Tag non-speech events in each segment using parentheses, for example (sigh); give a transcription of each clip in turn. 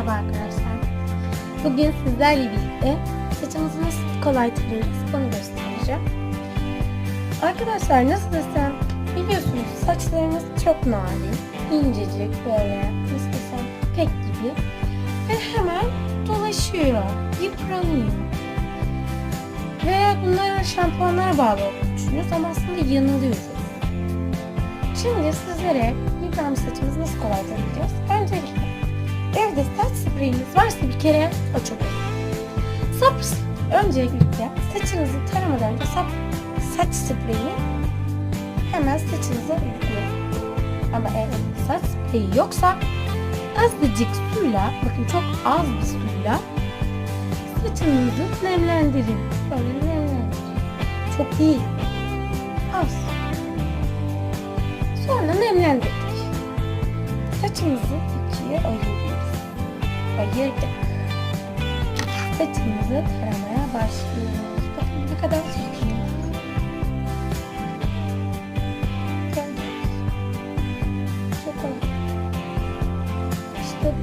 Merhaba arkadaşlar. Bugün sizlerle birlikte saçımızı nasıl kolay tararız onu göstereceğim. Arkadaşlar nasıl desem biliyorsunuz saçlarımız çok narin, incecik böyle nasıl desem pek gibi ve hemen dolaşıyor, yıpranıyor. Ve bunlara şampuanlara bağlı olduğunu düşünüyoruz ama aslında yanılıyoruz. Şimdi sizlere yıpranmış saçımızı nasıl kolay tarayacağız? Öncelikle kere açalım. Sap, öncelikle saçınızı taramadan önce sap, saç spreyini hemen saçınıza yükleyin. Ama eğer saç spreyi yoksa azıcık suyla, bakın çok az bir suyla saçınızı nemlendirin. Böyle nemlendirin. Çok değil. Az. Sonra nemlendirdik. Saçımızı ikiye ayırıyoruz. Ayırdık. Saçımızı taramaya başlıyoruz. Bakın ne kadar çirkin. Gördünüz. Çok kolay. İşte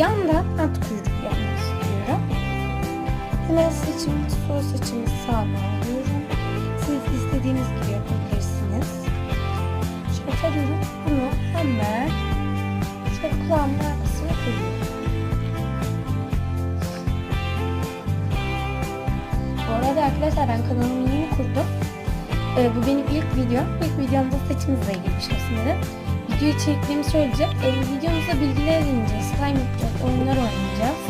yandan at kuyruk yapmak istiyorum. Hemen saçımı, sol saçımı sağa bağlıyorum. Siz istediğiniz gibi yapabilirsiniz. Şöyle tarıyorum. Bunu hemen şöyle kulağımın arkasına koyuyorum. Bu arada arkadaşlar ben kanalımı yeni kurdum. Ee, bu benim ilk videom. İlk videomda saçımızla ilgili bir şey aslında. Video içeriklerimi söyleyeceğim. Ee, videomuzda bilgiler edineceğiz. Slime yapacağız. Oyunlar oynayacağız.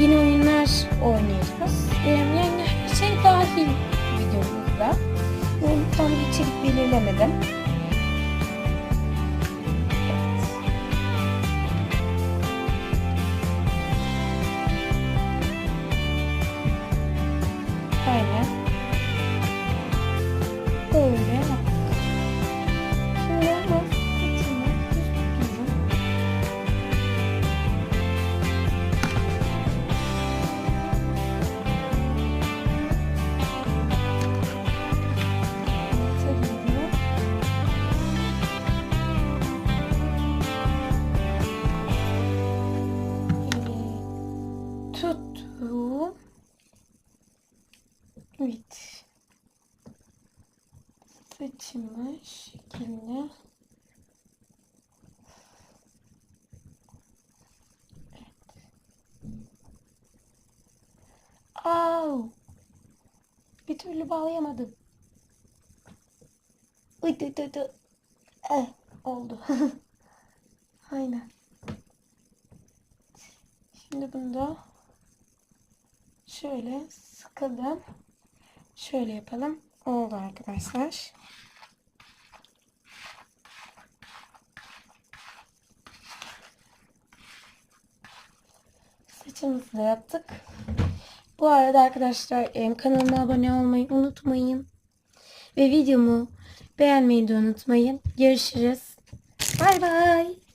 Yeni oyunlar oynayacağız. Ee, yani şey dahil videomuzda. Yani tam içerik belirlemedim. Tuttum. Evet. Saçımı şekilde Au! Bir türlü bağlayamadım. Uy dı dı dı. Eh, oldu. (laughs) Aynen. Şimdi bunu da şöyle sıkalım. Şöyle yapalım. Oldu arkadaşlar. Saçımızı da yaptık. Bu arada arkadaşlar kanalıma abone olmayı unutmayın. Ve videomu beğenmeyi de unutmayın. Görüşürüz. Bay bay.